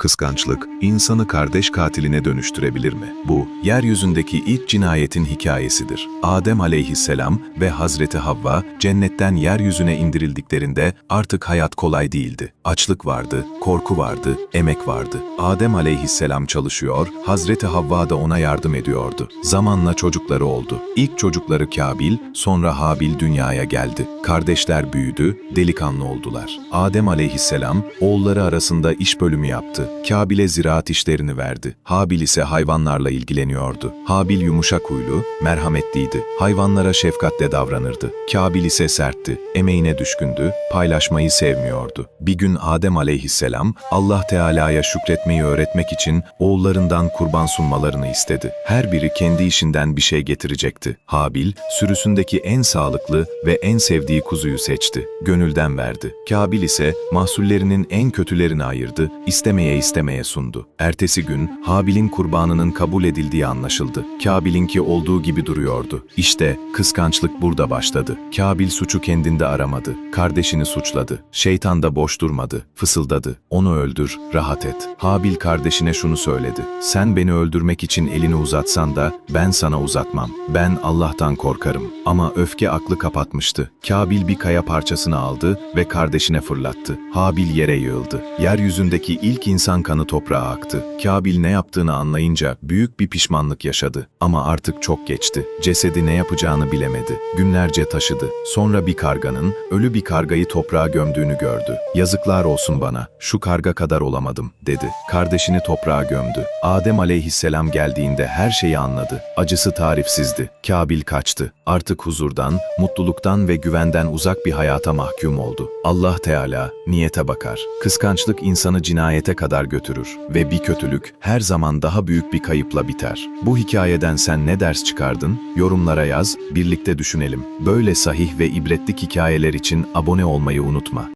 Kıskançlık, insanı kardeş katiline dönüştürebilir mi? Bu, yeryüzündeki ilk cinayetin hikayesidir. Adem aleyhisselam ve Hazreti Havva, cennetten yeryüzüne indirildiklerinde artık hayat kolay değildi. Açlık vardı, korku vardı, emek vardı. Adem aleyhisselam çalışıyor, Hazreti Havva da ona yardım ediyordu. Zamanla çocukları oldu. İlk çocukları Kabil, sonra Habil dünyaya geldi. Kardeşler büyüdü, delikanlı oldular. Adem aleyhisselam, oğulları arasında iş bölümü yaptı. Kabil'e ziraat işlerini verdi. Habil ise hayvanlarla ilgileniyordu. Habil yumuşak huylu, merhametliydi. Hayvanlara şefkatle davranırdı. Kabil ise sertti, emeğine düşkündü, paylaşmayı sevmiyordu. Bir gün Adem aleyhisselam, Allah Teala'ya şükretmeyi öğretmek için oğullarından kurban sunmalarını istedi. Her biri kendi işinden bir şey getirecekti. Habil, sürüsündeki en sağlıklı ve en sevdiği kuzuyu seçti. Gönülden verdi. Kabil ise mahsullerinin en kötülerini ayırdı, istemeye istemeye sundu. Ertesi gün Habil'in kurbanının kabul edildiği anlaşıldı. Kabil'inki olduğu gibi duruyordu. İşte kıskançlık burada başladı. Kabil suçu kendinde aramadı. Kardeşini suçladı. Şeytan da boş durmadı. Fısıldadı. Onu öldür, rahat et. Habil kardeşine şunu söyledi. Sen beni öldürmek için elini uzatsan da ben sana uzatmam. Ben Allah'tan korkarım. Ama öfke aklı kapatmıştı. Kabil bir kaya parçasını aldı ve kardeşine fırlattı. Habil yere yığıldı. Yeryüzündeki ilk insan kanı toprağa aktı. Kabil ne yaptığını anlayınca büyük bir pişmanlık yaşadı. Ama artık çok geçti. Cesedi ne yapacağını bilemedi. Günlerce taşıdı. Sonra bir karganın ölü bir kargayı toprağa gömdüğünü gördü. Yazıklar olsun bana, şu karga kadar olamadım, dedi. Kardeşini toprağa gömdü. Adem aleyhisselam geldiğinde her şeyi anladı. Acısı tarifsizdi. Kabil kaçtı. Artık huzurdan, mutluluktan ve güvenden uzak bir hayata mahkum oldu. Allah Teala niyete bakar. Kıskançlık insanı cinayete kadar götürür ve bir kötülük her zaman daha büyük bir kayıpla biter. Bu hikayeden sen ne ders çıkardın? Yorumlara yaz, birlikte düşünelim. Böyle sahih ve ibretlik hikayeler için abone olmayı unutma.